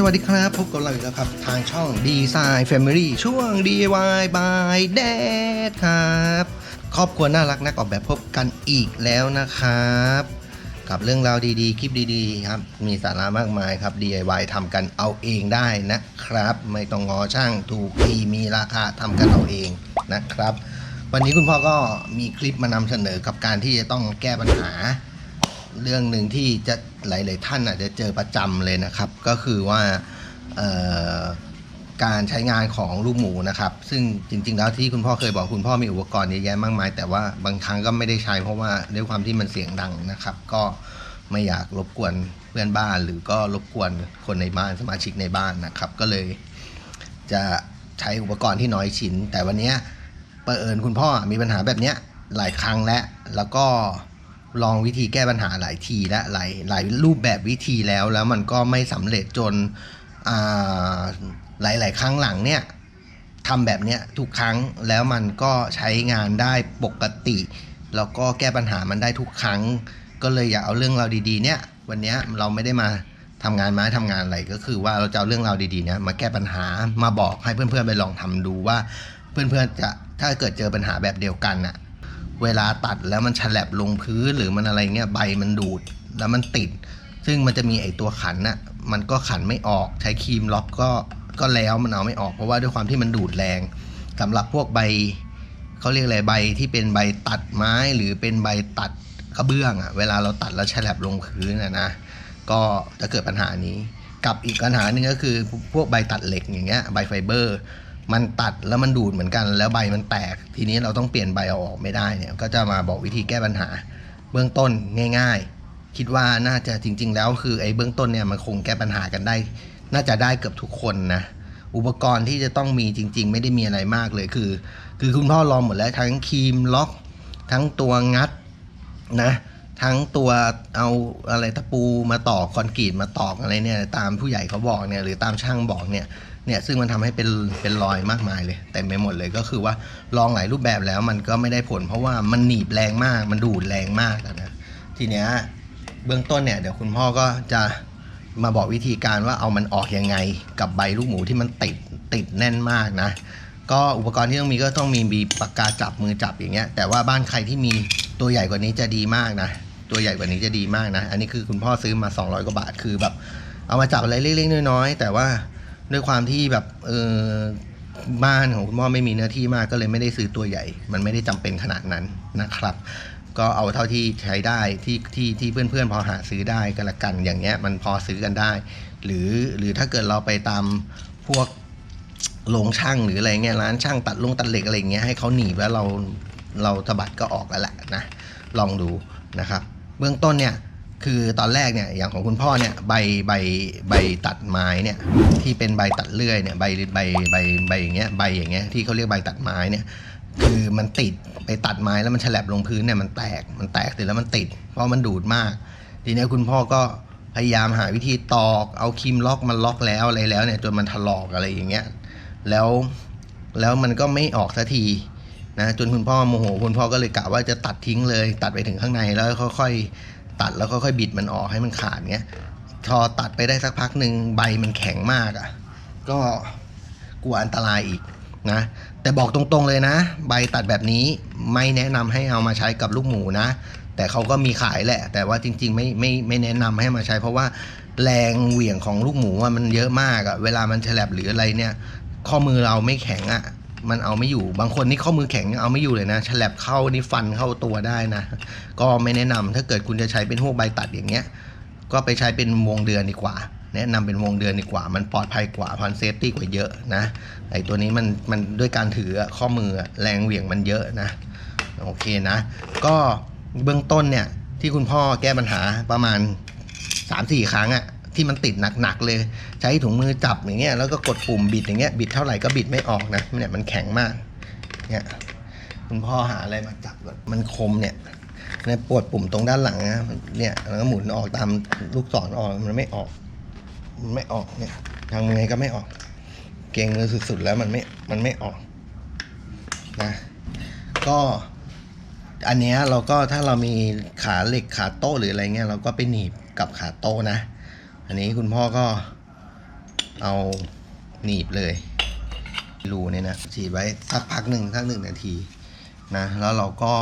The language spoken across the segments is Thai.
สวัสดีครับ พบกับเราอีกแล้วครับ ทางช่อง Design Family ช่วง DIY by Dad ครับ ครอบครัวน่ารักนักออกแบบพบกันอีกแล้วนะครับ กับเรื่องราวดีๆ คลิปดีๆ ครับ มีสาระมากมายครับ DIY ทำกันเอาเองได้นะครับ ไม่ต้องงอช่างถูกทีมีราคาทำกันเอาเองนะครับ วันนี้คุณพ่อก็มีคลิปมานำเสนอกับการที่จะต้องแก้ปัญหา เรื่องหนึ่งที่จะ หลาย ๆ ท่านอาจจะเจอประจำเลยนะครับ ก็คือว่าการใช้งานของลูกหมูนะครับ ซึ่งจริง ๆ แล้วที่คุณพ่อเคยบอกคุณพ่อมีอุปกรณ์เยอะแยะมากมาย แต่ว่าบางครั้งก็ไม่ได้ใช้เพราะว่าด้วยความที่มันเสียงดังนะครับ ก็ไม่อยากรบกวนเพื่อนบ้าน หรือก็รบกวนคนในบ้านสมาชิกในบ้านนะครับ ก็เลยจะใช้อุปกรณ์ที่น้อยชิ้น แต่วันนี้ยเอิญคุณพ่อมีปัญหาแบบนี้หลายครั้งแล้วแล้วก็ ลองวิธีแก้ปัญหาหลายทีและหลายหลายรูปแบบวิธีแล้ว แล้วมันก็ไม่สำเร็จจนอ่ายหลายครั้งหลังเนี่ยทำแบบเนี้ยทุกครั้งแล้วมันก็ใช้งานได้ปกติ แล้วก็แก้ปัญหามันได้ทุกครั้ง ก็เลยอยากเอาเรื่องราวดีๆ เนี่ยวันเนี้ยเราไม่ได้มาทำงานไม้ทำงานอะไรก็คือว่าเราจะเอาเรื่องราวดีๆเนี่ยมาแก้ปัญหามาบอกให้เพื่อนๆไปลองทำดูว่า เพื่อนๆจะถ้าเกิดเจอปัญหาแบบเดียวกันอะ เวลาตัดแล้วมันฉลับลงพื้นหรือมันอะไรเงี้ยใบมันดูดแล้วมันติด ซึ่งมันจะมีไอตัวขันน่ะมันก็ขันไม่ออกใช้ครีมล็อกก็ก็แล้วมันเอาไม่ออกเพราะว่าด้วยความที่มันดูดแรงสำหรับพวกใบเขาเรียกอะไรใบที่เป็นใบตัดไม้หรือเป็นใบตัดกระเบื้องอะ่ะเวลาเราตัดแล้วฉลับลงพื้นอะนะก็จะเกิดปัญหานี้ กับอีกปัญหาหนึ่งก็คือพวกใบตัดเหล็กอย่างเงี้ยใบไฟเบอร์ มันตัดแล้วมันดูดเหมือนกัน แล้วใบมันแตก ทีนี้เราต้องเปลี่ยนใบเอาออกไม่ได้เนี่ย ก็จะมาบอกวิธีแก้ปัญหา เบื้องต้นง่าย ๆ คิดว่าน่าจะจริง ๆ แล้วคือไอ้เบื้องต้นเนี่ยมันคงแก้ปัญหากันได้ น่าจะได้เกือบทุกคนนะอุปกรณ์ที่จะต้องมีจริง ๆ ไม่ได้มีอะไรมากเลยคือ คือคุณพ่อลองหมดแล้วทั้งครีมล็อก ทั้งตัวงัดนะทั้งตัวเอาอะไรตะปูมาตอกคอนกรีตมาตอกอะไรเนี่ยตามผู้ใหญ่เขาบอกเนี่ยหรือตามช่างบอกเนี่ย เนี่ยซึ่งมันทำให้เป็นเป็นรอยมากมายเลยเต็มไปหมดเลยก็คือว่าลองหลายรูปแบบแล้วมันก็ไม่ได้ผล เพราะว่ามันหนีบแรงมาก มันดูดแรงมากนะทีเนี้ยเบื้องต้นเนี่ยเดี๋ยวคุณพ่อก็จะมาบอกวิธีการว่าเอามันออกยังไงกับใบลูกหมูที่มันติดติดแน่นมากนะ ก็อุปกรณ์ที่ต้องมีก็ต้องมีมีปากกาจับมือจับอย่างเงี้ย แต่ว่าบ้านใครที่มีตัวใหญ่กว่านี้จะดีมากนะ ตัวใหญ่กว่านี้จะดีมากนะ อันนี้คือคุณพ่อซื้อมา 200 กว่าบาทคือแบบ เอามาจับอะไรเล็กๆน้อยๆแต่ว่า ด้วยความที่แบบเออบ้านของคุณพ่อไม่มีเนื้อที่มากก็เลยไม่ได้ซื้อตัวใหญ่ มันไม่ได้จำเป็นขนาดนั้นนะครับ ก็เอาเท่าที่ใช้ได้ที่ที่ที่เพื่อนๆพอหาซื้อได้ก็แล้วกันอย่างเงี้ยมันพอซื้อกันได้ หรือหรือถ้าเกิดเราไปตามพวกโรงช่างหรืออะไรเงี้ยร้านช่างตัดลงตัดเหล็กอะไรเงี้ยให้เขาหนีบแล้วเราเราสะบัดก็ออกแล้วแหละนะลองดูนะครับ เบื้องต้นเนี่ย คือตอนแรกเนี่ยอย่างของคุณพ่อเนี่ยใบใบใบตัดไม้เนี่ยที่เป็นใบตัดเลื่อยเนี่ยใบใบใบใบอย่างเงี้ยใบอย่างเงี้ยที่เขาเรียกใบตัดไม้เนี่ยคือมันติดไปตัดไม้แล้วมันฉลับลงพื้นเนี่ยมันแตกมันแตกเสร็จแล้วมันติด เพราะมันดูดมาก ทีนี้คุณพ่อก็พยายามหาวิธีตอก เอาครีมล็อกมันล็อกแล้วอะไรแล้วเนี่ยจนมันถลอกอะไรอย่างเงี้ยแล้วแล้วมันก็ไม่ออกสักทีนะจนคุณพ่อโมโหคุณพ่อก็เลยกะว่าจะตัดทิ้งเลย ตัดไปถึงข้างในแล้วค่อยๆ ตัดแล้วค่อยๆบิดมันออกให้มันขาดเงี้ยพอตัดไปได้สักพักหนึ่งใบมันแข็งมากอะ่ะ ก็กลัวอันตรายอีกนะ แต่บอกตรงๆเลยนะ ใบตัดแบบนี้ไม่แนะนำให้เอามาใช้กับลูกหมูนะ แต่เขาก็มีขายแหละ แต่ว่าจริง ๆ ไม่ไม่ไม่แนะนำให้มาใช้ เพราะว่าแรงเหวี่ยงของลูกหมูมันเยอะมากอะเวลามันฉลับหรืออะไรเนี่ย ข้อมือเราไม่แข็งอะ่ะ มันเอาไม่อยู่ บางคนนี่ข้อมือแข็งยังเอาไม่อยู่เลยนะฉลับเข้านี่ฟันเข้าตัวได้นะ ก็ไม่แนะนำถ้าเกิดคุณจะใช้เป็นพวกใบตัดอย่างเงี้ย ก็ไปใช้เป็นวงเดือนดีกว่า แนะนำเป็นวงเดือนดีกว่า มันปลอดภัยกว่าพันเซฟตี้กว่าเยอะนะ ไอตัวนี้มันมันด้วยการถือข้อมือแรงเหวี่ยงมันเยอะนะ โอเคนะ ก็เบื้องต้นเนี่ยที่คุณพ่อแก้ปัญหาประมาณ 3-4 ครั้งอะ ที่มันติดหนักๆเลย ใช้ถุงมือจับอย่างเงี้ยแล้วก็กดปุ่มบิดอย่างเงี้ยบิดเท่าไหร่ก็บิดไม่ออกนะเนี่ยมันแข็งมากเนี่ยคุณพ่อหาอะไรมาจับก่อนมันคมเนี่ยเนี่ยปวดปุ่มตรงด้านหลังนะเนี่ยแล้วก็หมุนออกตามลูกศรออกมันไม่ออกมันไม่ออกเนี่ยทางไงก็ไม่ออก เก่งเลยสุดๆแล้วมันไม่มันไม่ออกนะก็อันเนี้ยเราก็ถ้าเรามีขาเหล็กขาโต๊ะหรืออะไรเงี้ยเราก็ไปหนีบกับขาโต๊ะนะ อันนี้คุณพ่อก็เอาหนีบเลย รูเนี่ยนะฉีดไว้สักพักหนึ่งสักหนึ่งนาทีนะ แล้วเราก็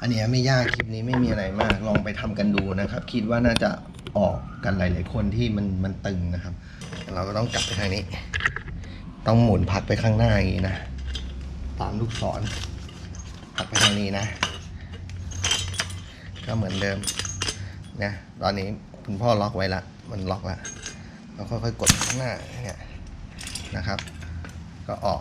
อันนี้ไม่ยากคลิปนี้ไม่มีอะไรมาก ลองไปทำกันดูนะครับ คิดว่าน่าจะออกกันหลาย ๆ คนที่มันมันตึงนะครับ เราก็ต้องกลับไปทางนี้ ต้องหมุนพัดไปข้างหน้าอย่างนี้นะ ตามลูกศรพัดไปทางนี้นะ ก็เหมือนเดิมนะตอนนี้ คุณพ่อล็อกไว้ละ มันล็อกละเราค่อยๆกดข้างหน้าเนี่ยนะครับ ก็ออก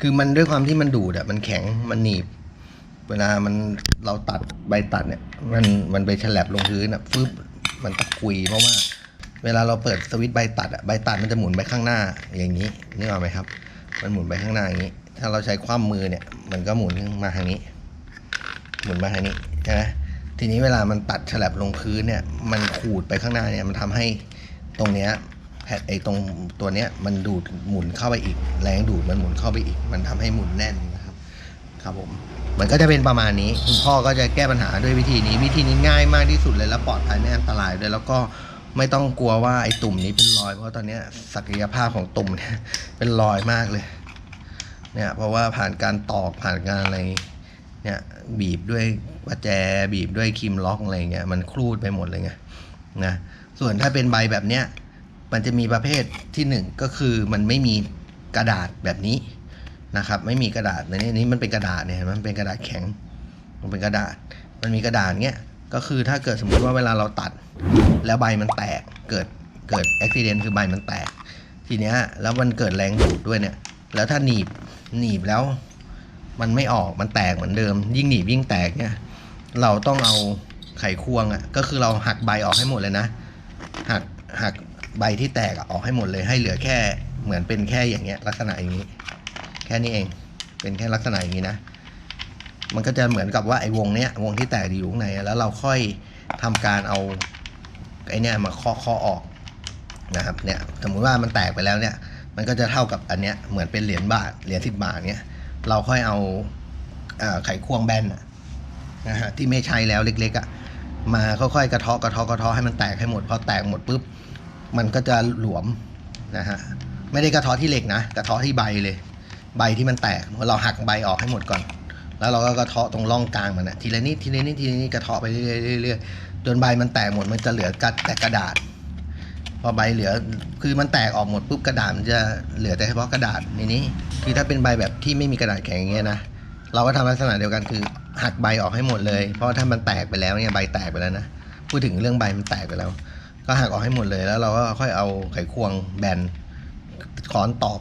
คือมันด้วยความที่มันดูดอะมันแข็งมันหนีบ เวลามันเราตัดใบตัดเนี่ย มันมันไปฉลับลงพื้นอะฟึบ มันตะกุยเพราะว่า เวลาเราเปิดสวิตช์ใบตัดอะใบตัดมันจะหมุนไปข้างหน้าอย่างนี้นึกออกไหมครับ มันหมุนไปข้างหน้าอย่างนี้ ถ้าเราใช้ความมือเนี่ย มันก็หมุนมาทางนี้ หมุนมาทางนี้ใช่ไหมทีนี้เวลามันตัดฉลับลงพื้นเนี่ย มันขูดไปข้างหน้าเนี่ยมันทำให้ตรงเนี้ยแผ่นไอ้ตรงตัวเนี้ยมันดูดหมุนเข้าไปอีก แรงดูดมันหมุนเข้าไปอีก มันทำให้หมุนแน่นนะครับ ครับผม มันก็จะเป็นประมาณนี้คุณพ่อก็จะแก้ปัญหาด้วยวิธีนี้ วิธีนี้ง่ายมากที่สุดเลยแล้วปลอดภัยไม่อันตรายด้วยแล้วก็ไม่ต้องกลัวว่าไอ้ตุ่มนี้เป็นรอย เพราะตอนนี้ศักยภาพของตุ่มเนี่ยเป็นรอยมากเลย เนี่ยเพราะว่าผ่านการตอกผ่านการอะไรเนี่ยบีบด้วยประแจบีบด้วยครีมล็อกอะไรเงี้ยมันครูดไปหมดเลยไงนะส่วนถ้าเป็นใบแบบเนี้ยมันจะมีประเภทที่หนึ่งก็คือมันไม่มีกระดาษแบบนี้ นะครับ ไม่มีกระดาษในนี้นี้มันเป็นกระดาษเนี่ยมันเป็นกระดาษแข็ง มันเป็นกระดาษ มันมีกระดาษเงี้ยก็คือถ้าเกิดสมมุติว่าเวลาเราตัด แล้วใบมันแตกเกิดเกิดอุบิเหตุคือใบมันแตก ทีเนี้ยแล้วมันเกิดแรงดูดด้วยเนี่ย แล้วถ้าหนีบหนีบแล้ว มันไม่ออกมันแตกเหมือนเดิม ยิ่งหนีบยิ่งแตกเนี่ยเราต้องเอาไขควงอะ่ะก็คือเราหักใบออกให้หมดเลยนะหักหักใบที่แตกออกให้หมดเลยให้เหลือแค่เหมือนเป็นแค่อย่างเงี้ยลักษณะอย่างนี้ แค่นี้เอง เป็นแค่ลักษณะอย่างนี้นะ มันก็จะเหมือนกับว่าไอ้วงเนี้ยวงที่แตกอยู่ข้างในแล้วเราค่อยทำการเอาไอ้นี่มาเคาะเคาะออกนะครับเนี่ยสมมุติว่ามันแตกไปแล้วเนี่ยมันก็จะเท่ากับอันเนี้ยเหมือนเป็นเหรียญบาทเหรียญสิบบาทเนี้ยเราค่อยเอาไขควงแบนนะนะฮะที่ไม่ใช้แล้วเล็กๆอะ่ะมาค่อยๆกระเทาะกระเทาะกระเทาะให้มันแตกให้หมดพอแตกหมดปุ๊บมันก็จะหลวมนะฮะไม่ได้กระเทาะที่เหล็กนะกระเทาะที่ใบเลย ใบที่มันแตกเราหักใบออกให้หมดก่อน แล้วเราก็กระเทาะตรงร่องกลางมันนะทีละนิดทีละนิดทีละนิดกระเทาะไปเรื่อยๆจนใบมันแตกหมดมันจะเหลือกัดแต่กระดาษ พอใบเหลือคือมันแตกออกหมดปุ๊บกระดาษมันจะเหลือแต่เฉพาะกระดาษในนี้คือถ้าเป็นใบแบบที่ไม่มีกระดาษแข็งอย่างเงี้ยนะเราก็ทำลักษณะเดียวกันคือหักใบออกให้หมดเลย เพราะถ้ามันแตกไปแล้วเนี่ยใบแตกไปแล้วนะพูดถึงเรื่องใบมันแตกไปแล้ว ก็หักออกให้หมดเลยแล้วเราก็ค่อยเอาไขควงแบนค้อนตอก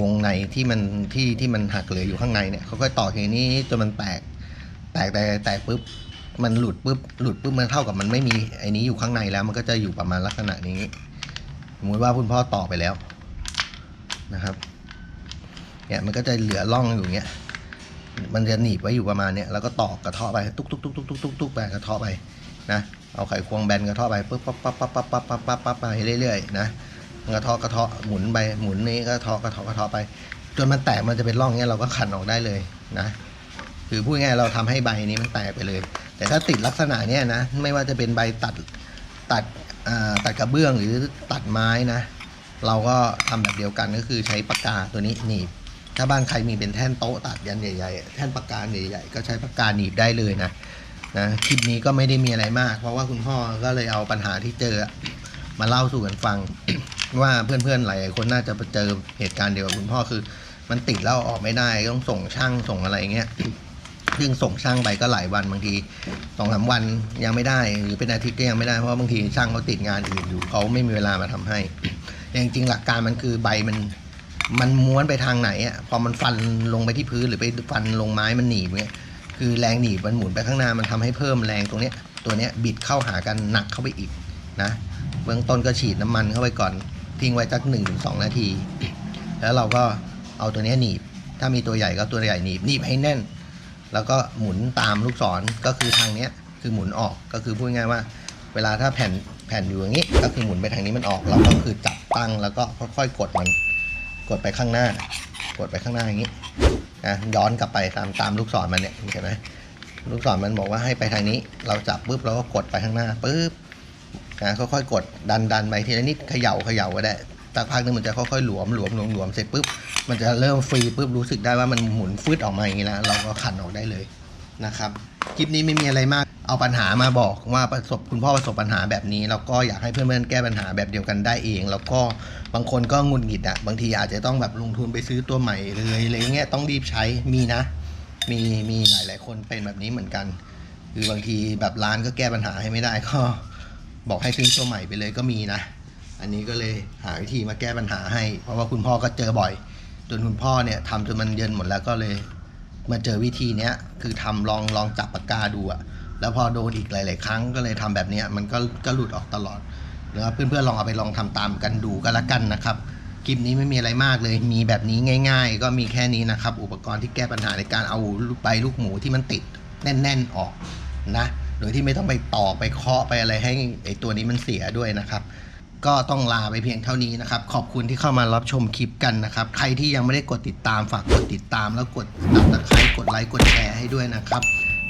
วงในที่มันที่ที่มันหักเหลืออยู่ข้างในเนี่ยเขาก็ต่อทีนี้จนมันแตก แตกแต่แตกปุ๊บมันหลุดปุ๊บหลุดปุ๊บมันเท่ากับมันไม่มีไอ้นี้อยู่ข้างในแล้ว มันก็จะอยู่ประมาณลักษณะนี้สมมติว่าคุณพ่อต่อไปแล้วนะครับเนี่ยมันก็จะเหลือร่องอยู่เงี้ยมันจะหนีบไว้อยู่ประมาณเนี้ยแล้วก็ตอกกระเทาะไปตุ๊กตุ๊กตุ๊กตุ๊กตุ๊กตุ๊กตุ๊กไปกระเทาะไปนะเอาไขควงแบนกระเทาะไปปุ๊บปั๊บปั๊บปั๊บปั๊บปั๊บปั๊บปั๊บไปเรื่อยๆนะ กระเทาะกระเทาะหมุนไปหมุนนี้ก็กระเทาะกระเทาะกระเทาะไป จนมันแตกมันจะเป็นร่องเงี้ยเราก็ขันออกได้เลยนะคือพูดง่ายเราทำให้ใบนี้มันแตกไปเลย แต่ถ้าติดลักษณะเนี้ยนะไม่ว่าจะเป็นใบตัดตัดตัดกระเบื้องหรือตัดไม้นะ เราก็ทำแบบเดียวกันก็คือใช้ปากกาตัวนี้หนีบ ถ้าบ้านใครมีเป็นแท่นโต๊ะตัดยันใหญ่ๆแท่นปากกาใหญ่ๆก็ใช้ปากกาหนีบได้เลยนะนะคลิปนี้ก็ไม่ได้มีอะไรมาก เพราะว่าคุณพ่อก็เลยเอาปัญหาที่เจอมาเล่าสู่กันฟัง ว่าเพื่อนๆหลายคนน่าจะเจอเหตุการณ์เดียวกับคุณพ่อคือ มันติดแล้วออกไม่ได้ต้องส่งช่างส่งอะไรเงี้ยซึ่งส่งช่างไปก็หลายวันบางทีสองสามวันยังไม่ได้หรือเป็นอาทิตย์ก็ยังไม่ได้เพราะบางทีช่างเขาติดงานอื่นอยู่เขาไม่มีเวลามาทำให้จริงๆหลักการมันคือใบมันมันม้วนไปทางไหนอะพอมันฟันลงไปที่พื้นหรือไปฟันลงไม้มันหนีบเงี้ยคือแรงหนีบมันหมุนไปข้างหน้ามันทำให้เพิ่มแรงตรงเนี้ยตัวเนี้ยบิดเข้าหากันหนักเข้าไปอีกนะเบื้องต้นก็ฉีดน้ำมันเข้าไปก่อน ทิ้งไว้สักหนึ่งถึงสองนาที แล้วเราก็เอาตัวนี้หนีบ ถ้ามีตัวใหญ่ก็ตัวใหญ่หนีบหนีบให้แน่น แล้วก็หมุนตามลูกศรก็คือทางเนี้ยคือหมุนออกก็คือพูดง่ายว่า เวลาถ้าแผ่นแผ่นอยู่อย่างนี้ ก็คือหมุนไปทางนี้มันออก เราก็คือจับตั้งแล้วก็ค่อยๆกดมันกดไปข้างหน้า กดไปข้างหน้าอย่างนี้นะย้อนกลับไปตามตามลูกศรมันเนี่ยเห็นไหมลูกศรมันบอกว่าให้ไปทางนี้ เราจับปุ๊บเราก็กดไปข้างหน้าปุ๊บ นะค่อยๆกดดันดันไปทีละนิดเขย่าเขย่าก็ได้สักพักนึงมันจะค่อยๆหลวมหลวมหลวมหลวมเสร็จปุ๊บมันจะเริ่มฟรีปุ๊บรู้สึกได้ว่ามันหมุนฟืดออกมาอย่างนี้แล้วเราก็ขันออกได้เลยนะครับคลิปนี้ไม่มีอะไรมาก เอาปัญหามาบอกว่าประสบคุณพ่อประสบปัญหาแบบนี้ แล้วก็อยากให้เพื่อนๆแก้ปัญหาแบบเดียวกันได้เอง แล้วก็บางคนก็งุดหงิดอะบางทีอาจจะต้องแบบลงทุนไปซื้อตัวใหม่เลยอะไรเงี้ยต้องรีบใช้มีนะ มีมีหลายๆคนเป็นแบบนี้เหมือนกัน คือบางทีแบบร้านก็แก้ปัญหาให้ไม่ได้ก็ บอกให้ซื้อตัวใหม่ไปเลยก็มีนะ อันนี้ก็เลยหาวิธีมาแก้ปัญหาให้ เพราะว่าคุณพ่อก็เจอบ่อย จนคุณพ่อเนี่ยทำจนมันเยินหมดแล้วก็เลยมาเจอวิธีเนี้ยคือทำลองลองจับปากกาดูอะแล้วพอโดนอีกหลาย ๆ ครั้งก็เลยทำแบบเนี้ยมันก็ก็หลุดออกตลอดแล้วเพื่อนๆลองเอาไปลองทำตามกันดูก็แล้วกันนะครับคลิปนี้ไม่มีอะไรมากเลย มีแบบนี้ง่าย ๆ ก็มีแค่นี้นะครับ อุปกรณ์ที่แก้ปัญหาในการเอาใบลูกหมูที่มันติดแน่น ๆ ออกนะ โดยที่ไม่ต้องไปตอกไปเคาะไปอะไรให้ไอตัวนี้มันเสียด้วยนะครับ ก็ต้องลาไปเพียงเท่านี้นะครับ ขอบคุณที่เข้ามารับชมคลิปกันนะครับ ใครที่ยังไม่ได้กดติดตามฝากกดติดตาม แล้วกดติดตะไคร้กดไลค์กดแชร์ให้ด้วยนะครับ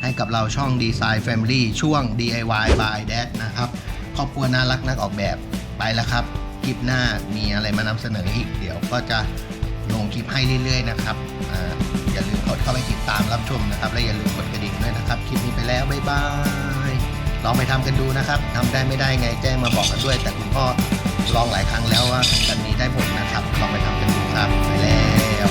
ให้กับเราช่อง Design Family ช่วง DIY by Dad นะครับครอบครัวน่ารักนักออกแบบไปแล้วครับคลิปหน้ามีอะไรมานำเสนออีกเดี๋ยวก็จะลงคลิปให้เรื่อยๆนะครับ อ่าอย่าลืมกดเข้าไปติดตามรับชมนะครับ และอย่าลืมกดกระดิ่งด้วยนะครับคลิปนี้ไปแล้วบ๊ายบายลองไปทำกันดูนะครับทำได้ไม่ได้ไงแจ้งมาบอกกันด้วย แต่คุณพ่อลองหลายครั้งแล้วว่าแบบนี้ได้ผลนะครับ ลองไปทำกันดูครับไปแล้ว